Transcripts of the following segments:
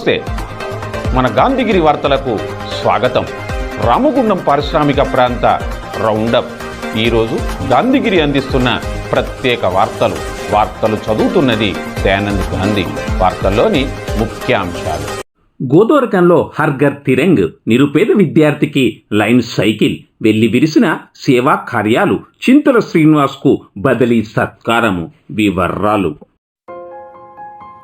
నమస్తే. మన గాంధీగిరి వార్తలకు స్వాగతం. రామగుండం పారిశ్రామిక ప్రాంత రౌండప్. ఈరోజు గాంధీగిరి అందిస్తున్న ప్రత్యేక వార్తలు. వార్తలు చదువుతున్నది దయానంద్ గాంధీ. వార్తల్లోని ముఖ్యాంశాలు. గోదోరకంలో హర్ఘర్ తిరంగ్ నిరుపేద విద్యార్థికి లైన్ సైకిల్ వెళ్ళి విరిసిన సేవా కార్యాలు చింతల శ్రీనివాస్కు బదిలీ సత్కారము. వివర్రాలు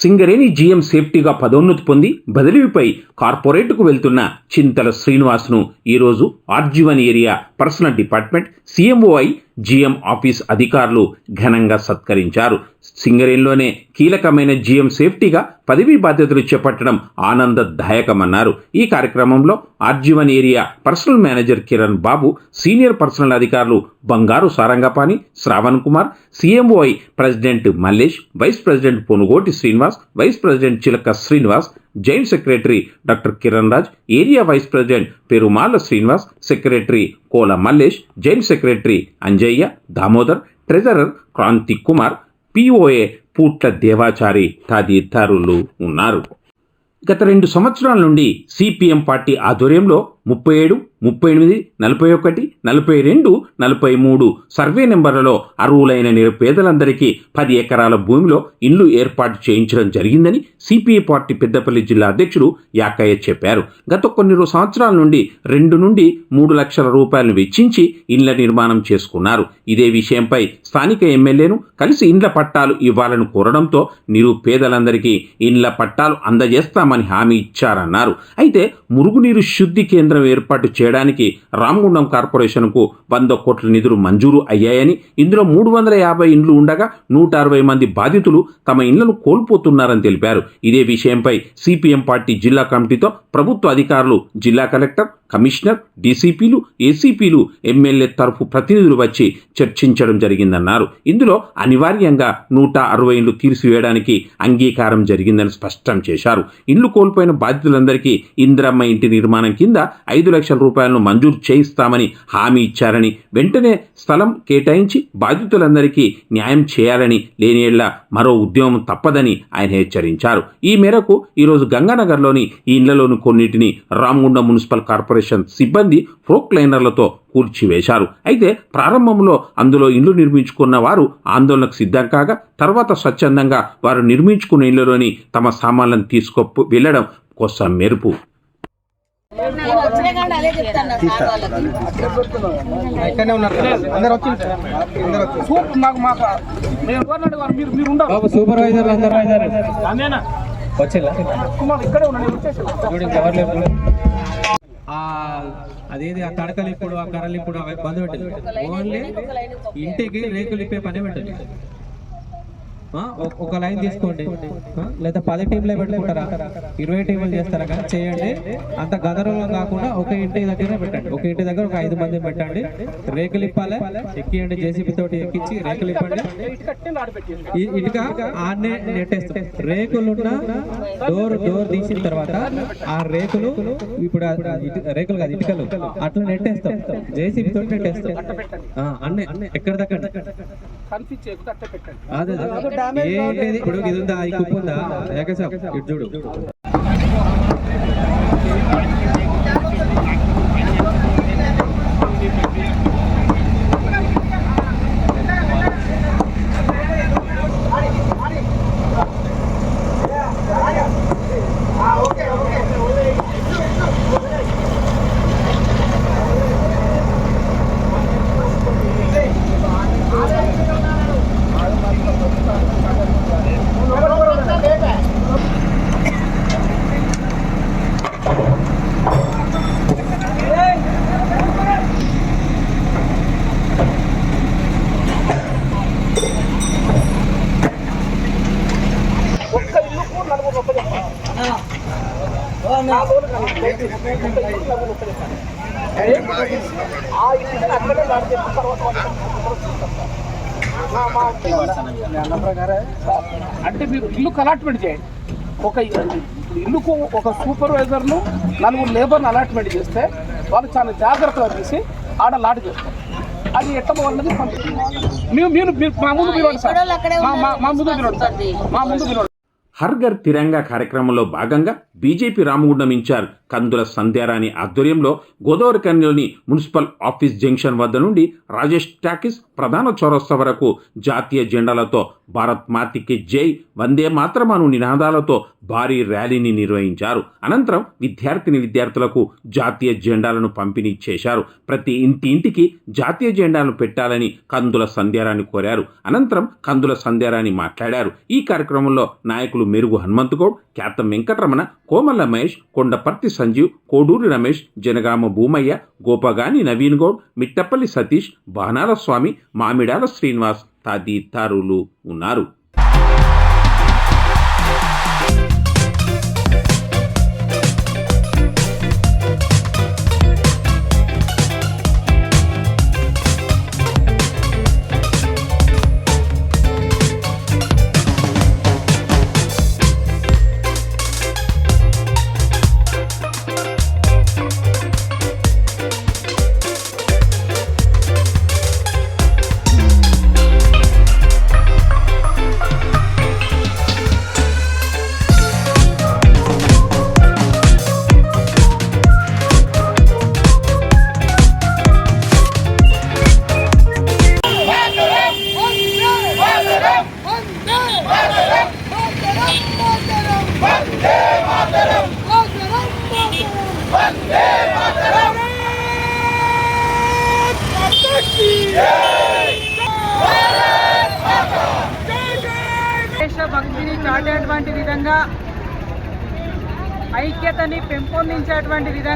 Singareni GM సేఫ్టీగా పదోన్నతి పొంది బదిలీపై కార్పొరేట్కు వెళ్తున్న చింతల శ్రీనివాస్ను ఈరోజు RG one area personnel department CMOI GM office అధికారులు ఘనంగా సత్కరించారు. సింగరేణిలోనే కీలకమైన జీఎం సేఫ్టీగా పదవీ బాధ్యతలు చేపట్టడం ఆనందదాయకమన్నారు. ఈ కార్యక్రమంలో RG one area personnel manager Kiran Babu senior personnel అధికారులు Bangaru Sarangapani Sravan Kumar CMOI president Mallesh vice president Ponugoti Srinivas vice president Chilaka Srinivas joint secretary doctor Kiran Raj area vice president Perumala Srinivas secretary Kola Mallesh joint secretary Anjaiah Damodar treasurer Kranthi Kumar POA Pootla Devachari తదితరులు ఉన్నారు. గత రెండు సంవత్సరాల నుండి CPM party ఆధ్వర్యంలో ముప్పై ఏడు ముప్పై ఎనిమిది నలభై ఒకటి నలభై రెండు నలభై మూడు సర్వే నెంబర్లలో అర్హులైన నిరుపేదలందరికీ పది ఎకరాల భూమిలో ఇల్లు ఏర్పాటు చేయించడం జరిగిందని సిపిఐ పార్టీ పెద్దపల్లి జిల్లా అధ్యక్షుడు యాకయ్య చెప్పారు. గత కొన్ని సంవత్సరాల నుండి రెండు నుండి మూడు లక్షల రూపాయలను వెచ్చించి ఇళ్ళ నిర్మాణం చేసుకున్నారు. ఇదే విషయంపై స్థానిక ఎమ్మెల్యేను కలిసి ఇండ్ల పట్టాలు ఇవ్వాలని కోరడంతో నిరుపేదలందరికీ ఇండ్ల పట్టాలు అందజేస్తామని హామీ ఇచ్చారన్నారు. అయితే మురుగునీరు శుద్ధి కేంద్రం ఏర్పాటు చేయడానికి రామగుండం కార్పొరేషన్కు వంద కోట్ల నిధులు మంజూరు అయ్యాయని ఇందులో మూడు వందల యాభై ఇండ్లు ఉండగా నూట అరవై మంది బాధితులు తమ ఇళ్ళను కోల్పోతున్నారని తెలిపారు. ఇదే విషయంపై సిపిఎం పార్టీ జిల్లా కమిటీతో ప్రభుత్వ అధికారులు జిల్లా కలెక్టర్ కమిషనర్ డీసీపీలు ఏసీపీలు ఎమ్మెల్యే తరఫు ప్రతినిధులు వచ్చి చర్చించడం జరిగిందన్నారు. ఇందులో అనివార్యంగా నూట అరవై ఇండ్లు తీసివేయడానికి అంగీకారం జరిగిందని స్పష్టం చేశారు. ఇల్లు కోల్పోయిన బాధితులందరికీ ఇందిరమ్మ ఇంటి నిర్మాణం కింద ఐదు లక్షల రూపాయలను మంజూరు చేయిస్తామని హామీ ఇచ్చారని వెంటనే స్థలం కేటాయించి బాధితులందరికీ న్యాయం చేయాలని లేని మరో ఉద్యమం తప్పదని ఆయన హెచ్చరించారు. ఈ మేరకు ఈరోజు గంగానగర్లోని ఈ ఇళ్ళలోని కొన్నిటిని రామగుండ మున్సిపల్ కార్పొరేషన్ సిబ్బంది ఫ్రోక్ లైనర్లతో కూల్చివేశారు. అయితే ప్రారంభంలో అందులో ఇల్లు నిర్మించుకున్న వారు ఆందోళనకు సిద్ధం కాగా తర్వాత స్వచ్ఛందంగా వారు నిర్మించుకున్న ఇళ్ళలోని తమ సామాన్లను తీసుకో వెళ్ళడం కోసం మెరుపు. ఇక్కడనే ఉన్నారు అందరు వచ్చి అందరు వచ్చి సూప్ మాకు మాకు మేము ఎవరిని వారు మీరు మీరు ఉండరు బాబు సూపర్వైజర్ అందరు ఇక్కడే ఉన్నాను వచ్చేసి లేరు. ఆ అదేది ఆ తడకలు ఇప్పుడు ఆ కర్రలు ఇప్పుడు అవి బంద్ పెట్టింది. ఓన్లీ ఇంటికి రేకులు ఇప్పే పని పెట్టండి. ఆ, ఒక- లైన్ తీసుకోండి. లేదా పది టీంలే పెట్టుకుంటారా? ఇరవై టీంలు చేస్తారా? కానీ చేయండి. అంత గదరంలో కాకుండా ఒక ఇంటి దగ్గర పెట్టండి. ఒక ఇంటి దగ్గర ఒక ఐదు మంది పెట్టండి. రేకులు ఇప్పాలి. ఎక్కియండి జేసీబీ తోటి ఎక్కించి రేకులు ఇప్పండి. ఇటుక ఆడనే నెట్టేస్తాం. రేకులున్న డోర్ డోర్ తీసిన తర్వాత ఆ రేకులు ఇప్పుడు రేకులు కాదు ఇటుకలు అట్లా నెట్టేస్తాం. జేసీబీ తోటి నెట్టేస్తాం. అన్నీ ఎక్కడ దగ్గర అదే. ఇప్పుడు ఇది ఉందా? ఈ కుప్ప ఉందా? ఏకసాబ్ ఇటు చూడు. అంటే మీరు ఇల్లు అలాట్మెంట్ చేయండి. ఒక ఇల్లుకు ఒక సూపర్వైజర్ను నలుగురు లేబర్ని అలాట్మెంట్ చేస్తే వాళ్ళు చాలా జాగ్రత్తగా తీసి ఆడ లాట్ చేస్తారు. అది ఎట్ట మీరు మీరు మా ముందు మీరు మా ముందు మీరు మా ముందు మీరు హర్ఘర్ తిరంగా కార్యక్రమంలో భాగంగా బీజేపీ రామగుండం ఇన్ఛార్జ్ కందుల సంధ్యారాణి ఆధ్వర్యంలో గోదావరి కన్యలోని మున్సిపల్ ఆఫీస్ జంక్షన్ వద్ద నుండి రాజేష్ టాకీస్ ప్రధాన చౌరస్తా వరకు జాతీయ జెండాలతో భారత్ మాతికి జై వందే మాత్రమను నినాదాలతో భారీ ర్యాలీని నిర్వహించారు. అనంతరం విద్యార్థిని విద్యార్థులకు జాతీయ జెండాలను పంపిణీ చేశారు. ప్రతి ఇంటి ఇంటికి జాతీయ జెండాలను పెట్టాలని కందుల సంధ్యారాన్ని కోరారు. అనంతరం కందుల సంధ్యారాణి మాట్లాడారు. ఈ కార్యక్రమంలో నాయకులు మెరుగు హనుమంతగౌడ్ ఖ్యాతం వెంకటరమణ కోమల మహేష్ కొండపర్తి సంజీవ్ కోడూరి రమేష్ జనగామ భూమయ్య గోపగాని నవీన్ గౌడ్ మిట్టపల్లి సతీష్ బాణాల స్వామి మామిడాల శ్రీనివాస్ తదితరులు ఉన్నారు.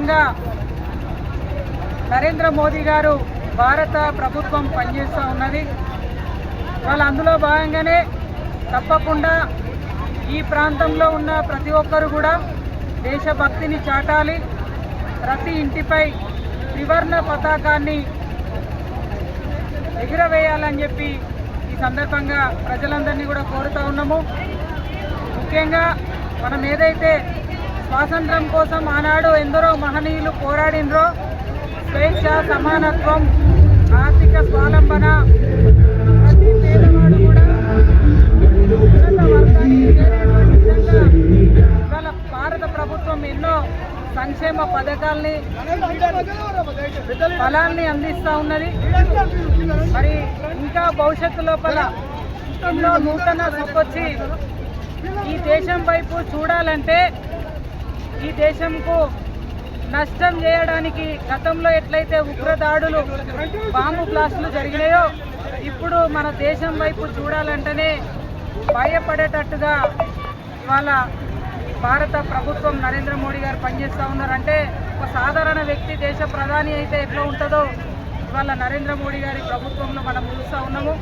విధంగా నరేంద్ర మోదీ గారు భారత ప్రభుత్వం పనిచేస్తూ ఉన్నది. వాళ్ళు అందులో భాగంగానే తప్పకుండా ఈ ప్రాంతంలో ఉన్న ప్రతి ఒక్కరు కూడా దేశభక్తిని చాటాలి. ప్రతి ఇంటిపై త్రివర్ణ పతాకాన్ని ఎగురవేయాలని చెప్పి ఈ సందర్భంగా ప్రజలందరినీ కూడా కోరుతూ ఉన్నాము. ముఖ్యంగా మనం ఏదైతే స్వాతంత్రం కోసం ఆనాడు ఎందరో మహనీయులు పోరాడినరో స్వేచ్ఛ సమానత్వం ఆర్థిక స్వాలంబన ప్రతి పేదవాడు కూడా ఉన్నత వర్గానికి చేరేటువంటి విధంగా ఇవాళ భారత ప్రభుత్వం ఎన్నో సంక్షేమ పథకాల్ని ఫలాల్ని అందిస్తూ ఉన్నది. మరి ఇంకా భవిష్యత్తు లోపల ఎన్నో నూతన సొప్పొచ్చి ఈ దేశం వైపు చూడాలంటే ఈ దేశంకు నష్టం చేయడానికి గతంలో ఎట్లయితే ఉగ్రదాడులు బాంబు బ్లాస్టులు జరిగినాయో ఇప్పుడు మన దేశం వైపు చూడాలంటేనే భయపడేటట్టుగా ఇవాళ భారత ప్రభుత్వం నరేంద్ర మోడీ గారు పనిచేస్తూ ఉన్నారంటే ఒక సాధారణ వ్యక్తి దేశ ప్రధాని అయితే ఎట్లా ఉంటుందో ఇవాళ నరేంద్ర మోడీ గారి ప్రభుత్వంలో మనం చూస్తూ ఉన్నాము.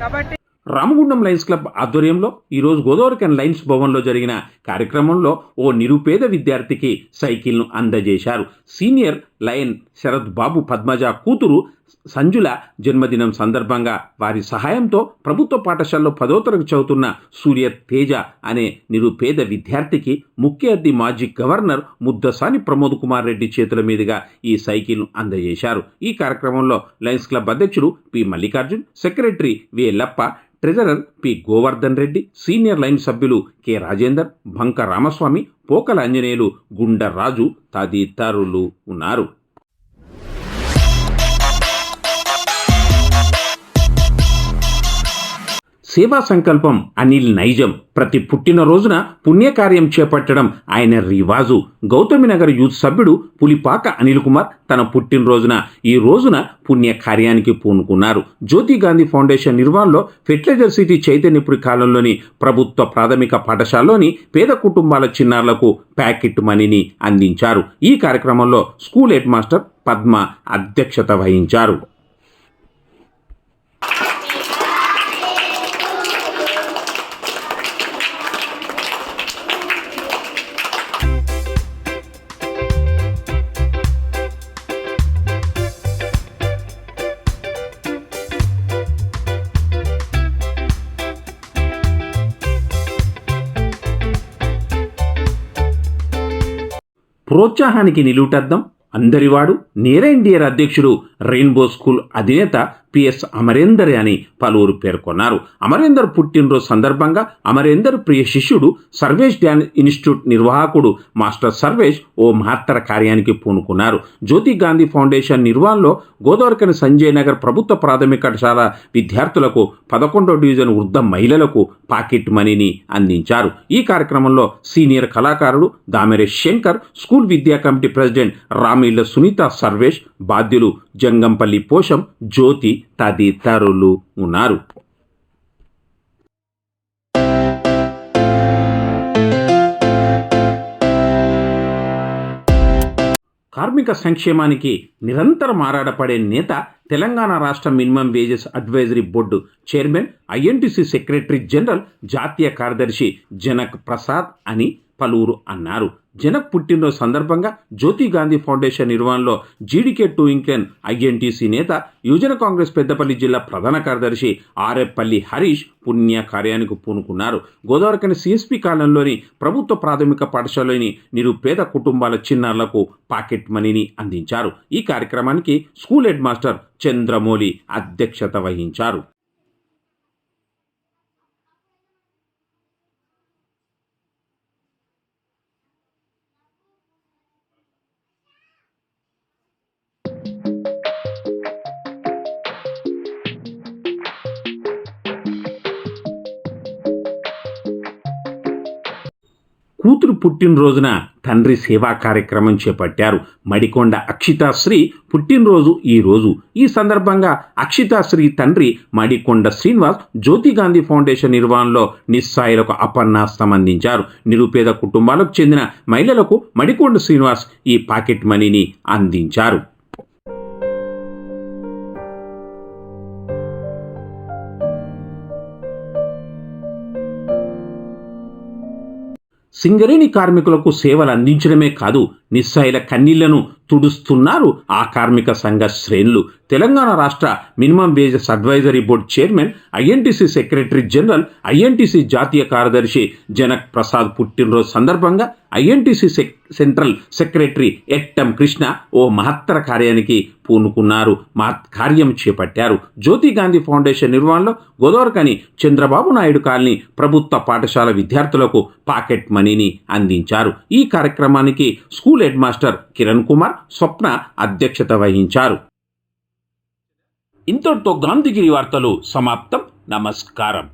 కాబట్టి రామగుండం లయన్స్ క్లబ్ ఆధ్వర్యంలో ఈరోజు గోదావరికన్ లయన్స్ భవన్లో జరిగిన కార్యక్రమంలో ఓ నిరుపేద విద్యార్థికి సైకిల్ను అందజేశారు. సీనియర్ లయన్ శరత్ బాబు పద్మజ కూతురు సంజుల జన్మదినం సందర్భంగా వారి సహాయంతో ప్రభుత్వ పాఠశాలలో పదో తరగతి చదువుతున్న సూర్య తేజ అనే నిరుపేద విద్యార్థికి ముఖ్య అతిథి మాజీ గవర్నర్ ముద్దసాని ప్రమోద్ కుమార్ రెడ్డి చేతుల మీదుగా ఈ సైకిల్ను అందజేశారు. ఈ కార్యక్రమంలో లయన్స్ క్లబ్ అధ్యక్షుడు P Mallikarjun secretary V Lappa treasurer P Govardhan Reddy senior lion సభ్యులు కె రాజేందర్ భంక రామస్వామి పోకల ఆంజనేయులు గుండరాజు తదితరులు ఉన్నారు. సేవా సంకల్పం అనిల్ నైజం. ప్రతి పుట్టినరోజున పుణ్యకార్యం చేపట్టడం ఆయన రివాజు. గౌతమినగర్ యూత్ సభ్యుడు పులిపాక అనిల్ కుమార్ తన పుట్టినరోజున ఈ రోజున పుణ్యకార్యానికి పూనుకున్నారు. జ్యోతి గాంధీ ఫౌండేషన్ నిర్వహణలో ఫెర్టిలైజర్ సిటీ చైతన్యపురి కాలంలోని ప్రభుత్వ ప్రాథమిక పాఠశాలలోని పేద కుటుంబాల చిన్నారులకు ప్యాకెట్ మనీని అందించారు. ఈ కార్యక్రమంలో స్కూల్ హెడ్ మాస్టర్ పద్మ అధ్యక్షత వహించారు. ప్రోత్సాహానికి నిలువుటద్దం. అందరివాడు నేరేండియర్ అధ్యక్షుడు రెయిన్బో స్కూల్ అధినేత పిఎస్ అమరేందర్ అని పలువురు పేర్కొన్నారు. అమరేందర్ పుట్టినరోజు సందర్భంగా అమరేందర్ ప్రియ శిష్యుడు సర్వేష్ డ్యాన్ ఇన్స్టిట్యూట్ నిర్వాహకుడు మాస్టర్ సర్వేష్ ఓ మహత్తర కార్యానికి పూనుకున్నారు. జ్యోతి గాంధీ ఫౌండేషన్ నిర్వహణలో గోదావరికని సంజయ్ నగర్ ప్రభుత్వ ప్రాథమిక పాఠశాల విద్యార్థులకు పదకొండో డివిజన్ వృద్ధ మహిళలకు పాకెట్ మనీని అందించారు. ఈ కార్యక్రమంలో సీనియర్ కళాకారుడు దామెరే శంకర్ స్కూల్ విద్యా కమిటీ ప్రెసిడెంట్ రామీళ్ళ సునీత సర్వేష్ బాధ్యులు జంగంపల్లి పోషం జ్యోతి తదితరులు ఉన్నారు. కార్మిక సంక్షేమానికి నిరంతరం ఆరాటపడే నేత తెలంగాణ రాష్ట్ర minimum wages advisory board chairman INTUC secretary general జాతీయ కార్యదర్శి జనక్ ప్రసాద్ అని పలువురు అన్నారు. జనక్ పుట్టినరోజు సందర్భంగా జ్యోతి గాంధీ ఫౌండేషన్ నిర్వహణలో జీడీకే టూ ఇంక్లెన్ ఐఎన్టీసీ నేత యువజన కాంగ్రెస్ పెద్దపల్లి జిల్లా ప్రధాన కార్యదర్శి ఆర్ఎపల్లి హరీష్ పుణ్య కార్యానికి పూనుకున్నారు. గోదావరికని సిఎస్పి కాలంలోని ప్రభుత్వ ప్రాథమిక పాఠశాలలోని నిరుపేద కుటుంబాల చిన్నారులకు పాకెట్ మనీని అందించారు. ఈ కార్యక్రమానికి స్కూల్ హెడ్ మాస్టర్ చంద్రమౌళి అధ్యక్షత వహించారు. కూతురు పుట్టినరోజున తండ్రి సేవా కార్యక్రమం చేపట్టారు. మడికొండ అక్షితాశ్రీ పుట్టినరోజు ఈ రోజు. ఈ సందర్భంగా అక్షితాశ్రీ తండ్రి మడికొండ శ్రీనివాస్ జ్యోతి గాంధీ ఫౌండేషన్ నిర్వహణలో నిస్సాయులకు అపన్నాస్తం అందించారు. నిరుపేద కుటుంబాలకు చెందిన మహిళలకు మడికొండ శ్రీనివాస్ ఈ పాకెట్ మనీని అందించారు. సింగరేణి కార్మికులకు సేవలు అందించడమే కాదు నిస్సాయిల కన్నీళ్ళను తుడుస్తున్నారు ఆ కార్మిక సంఘ శ్రేణులు. తెలంగాణ రాష్ట్ర minimum wages advisory board chairman INTUC secretary general INTUC జాతీయ కార్యదర్శి జనక్ ప్రసాద్ పుట్టినరోజు సందర్భంగా INTUC central secretary Ettam Krishna ఓ మహత్తర కార్యానికి పూనుకున్నారు. మా కార్యం చేపట్టారు. జ్యోతి గాంధీ ఫౌండేషన్ నిర్వహణలో గోదావరికని చంద్రబాబు నాయుడు కాలనీ ప్రభుత్వ పాఠశాల విద్యార్థులకు పాకెట్ మనీని అందించారు. ఈ కార్యక్రమానికి school school head master Kiran Kumar Swapna అధ్యక్షత వహించారు. ఇంతటితో గాంధీగిరి వార్తలు సమాప్తం. నమస్కారం.